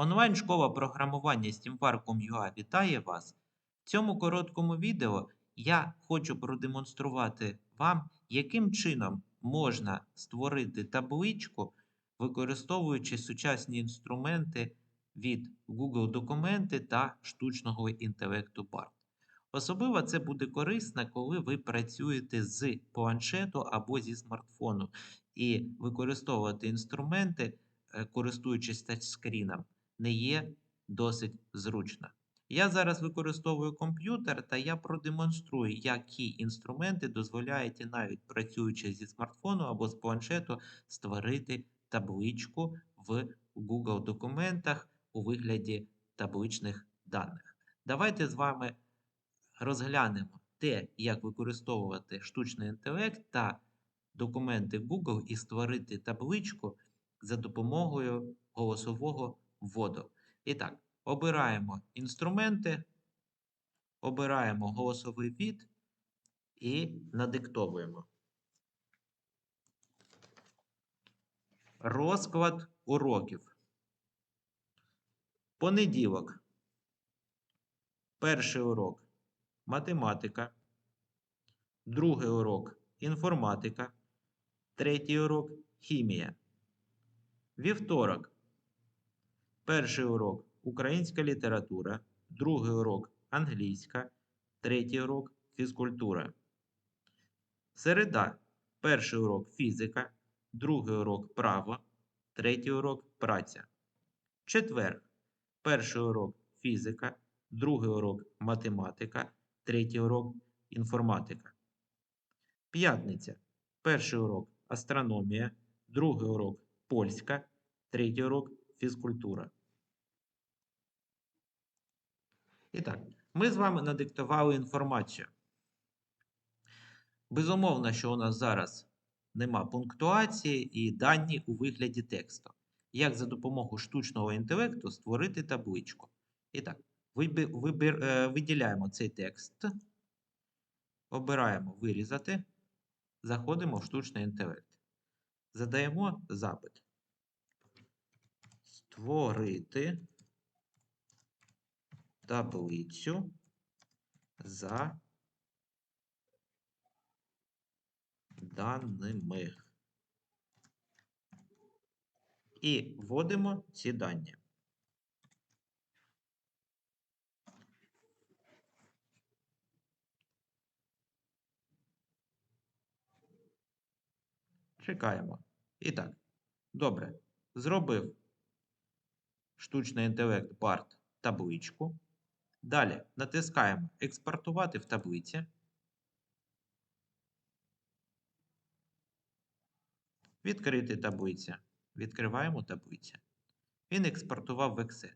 Онлайн-школа програмування SteamVar.com.ua вітає вас. В цьому короткому відео я хочу продемонструвати вам, яким чином можна створити табличку, використовуючи сучасні інструменти від Google Документи та штучного інтелекту BART. Особливо це буде корисно, коли ви працюєте з планшету або зі смартфону і використовувати інструменти, е, користуючись тачскріном, не є досить зручно. Я зараз використовую комп'ютер та я продемонструю, які інструменти дозволяють, навіть працюючи зі смартфону або з планшету, створити табличку в Google документах у вигляді табличних даних. Давайте з вами розглянемо те, як використовувати штучний інтелект та документи Google і створити табличку за допомогою голосового вводу. І так, обираємо інструменти, обираємо голосовий від і надиктовуємо. Розклад уроків. Понеділок. Перший урок математика. Другий урок інформатика. Третій урок хімія. Вівторок. Перший урок українська література. Другий урок англійська. Третій урок фізкультура. Середа. Перший урок фізика. Другий урок право. Третій урок праця. Четвер. Перший урок фізика. Другий урок математика. Третій урок інформатика. П'ятниця. Перший урок астрономія. Другий урок польська. Третій урок фізкультура. І так, ми з вами надиктували інформацію. Безумовно, що у нас зараз нема пунктуації і дані у вигляді тексту. Як за допомогою штучного інтелекту створити табличку? І так, вибір, вибір, е, виділяємо цей текст, обираємо вирізати, заходимо в штучний інтелект. Задаємо запит. Створити таблицю за даними. І вводимо ці дані. Чекаємо. І так, добре. Зробив штучний інтелект BART табличку. Далі натискаємо Експортувати в таблиці. Відкрити таблиця. Відкриваємо таблицю. Він експортував в Excel.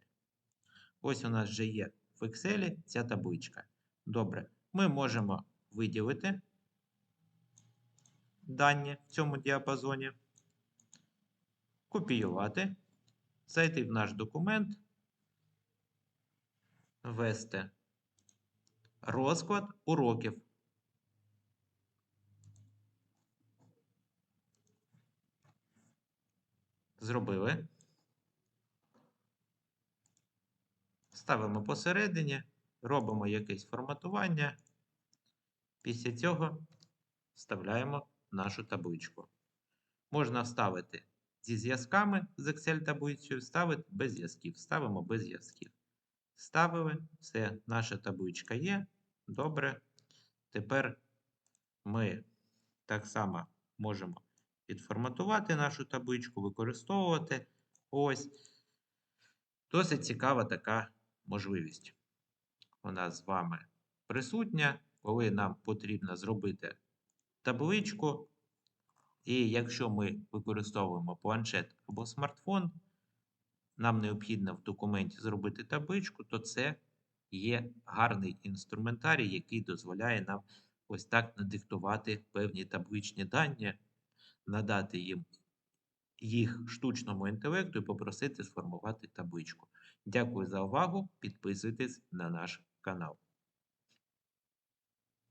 Ось у нас вже є в Excel ця табличка. Добре. Ми можемо виділити дані в цьому діапазоні, копіювати, зайти в наш документ, ввести розклад уроків. Зробили. Ставимо посередині, робимо якесь форматування. Після цього вставляємо нашу табличку. Можна вставити зі зв'язками з Excel таблицею, вставити без зв'язків. Ставимо без зв'язків. Ставили, все, наша табличка є. Добре. Тепер ми так само можемо підформатувати нашу табличку, використовувати. Ось. Досить цікава така можливість. Нас з вами присутня, коли нам потрібно зробити табличку. І якщо ми використовуємо планшет або смартфон, нам необхідно в документі зробити табличку, то це є гарний інструментарій, який дозволяє нам ось так надиктувати певні табличні дані, надати їм їх штучному інтелекту і попросити сформувати табличку. Дякую за увагу. Підписуйтесь на наш канал.